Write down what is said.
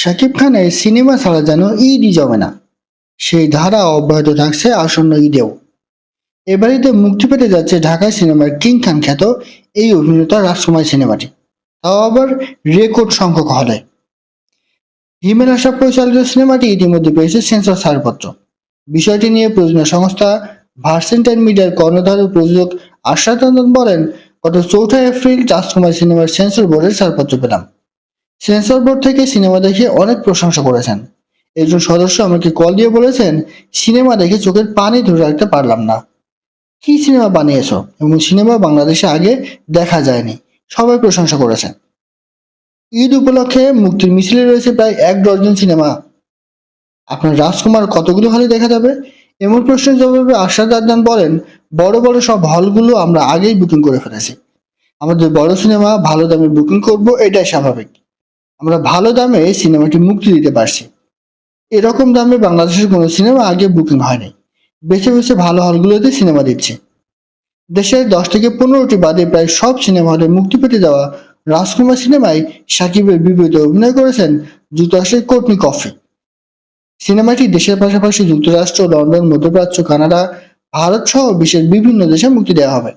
শাকিব খানের সিনেমা ছাড়া যেন ঈদই জমে না। সেই ধারা অব্যাহত থাকছে আসন্ন ঈদেও। এবারেতে মুক্তি পেতে যাচ্ছে ঢাকা সিনেমার কিং খান খ্যাত এই অভিনেতা রাজকুমার সিনেমাটি। তাও আবার রেকর্ড সংখ্যক হলে। হিমেল আশা পরিচালিত সিনেমাটি ইতিমধ্যে পেয়েছে সেন্সর ছাড়পত্র। বিষয়টি নিয়ে প্রযোজনা সংস্থা ভার্সেন্টাইন মিডিয়ার কর্ণধার প্রযোজক রঞ্জন বলেন, গত চৌঠা এপ্রিল রাজকুমার সিনেমার সেন্সর বোর্ডের ছাড়পত্র পেলাম। সেন্সর বোর্ড থেকে সিনেমা দেখে অনেক প্রশংসা করেছেন। একজন সদস্য আমাকে কল দিয়ে বলেছেন, সিনেমা দেখে চোখের পানি ধরে রাখতে পারলাম না। কি সিনেমা বানিয়েছো? এবং সিনেমা বাংলাদেশে আগে দেখা যায়নি। সবাই প্রশংসা করেছেন। ঈদ উপলক্ষে মুক্তির মিছিলে রয়েছে প্রায় এক ডজন সিনেমা। আপনার রাজকুমার কতগুলো হলে দেখা যাবে? এমন প্রশ্নের জবাবে আশাদ আদনান বলেন, বড় বড় সব হলগুলো আমরা আগেই বুকিং করে ফেলেছি। আমাদের বড় সিনেমা ভালো দামে বুকিং করব, এটাই স্বাভাবিক। আমরা ভালো দামে সিনেমাটি মুক্তি দিতে পারছি। এরকম দামে বাংলাদেশের কোনো সিনেমা আগে বুকিং হয়নি। বেছে বেছে ভালো হলগুলোতে সিনেমা দিচ্ছে। দেশের দশ থেকে পনেরোটি বাদে প্রায় সব সিনেমা হলে মুক্তি পেতে যাওয়া রাজকুমার সিনেমায় সাকিবের বিপরীতে অভিনয় করেছেন যুক্তরাষ্ট্রের কোটনি কফি। সিনেমাটি দেশের পাশাপাশি যুক্তরাষ্ট্র, লন্ডন, মধ্যপ্রাচ্য, কানাডা, ভারত সহ বিশ্বের বিভিন্ন দেশে মুক্তি দেওয়া হবে।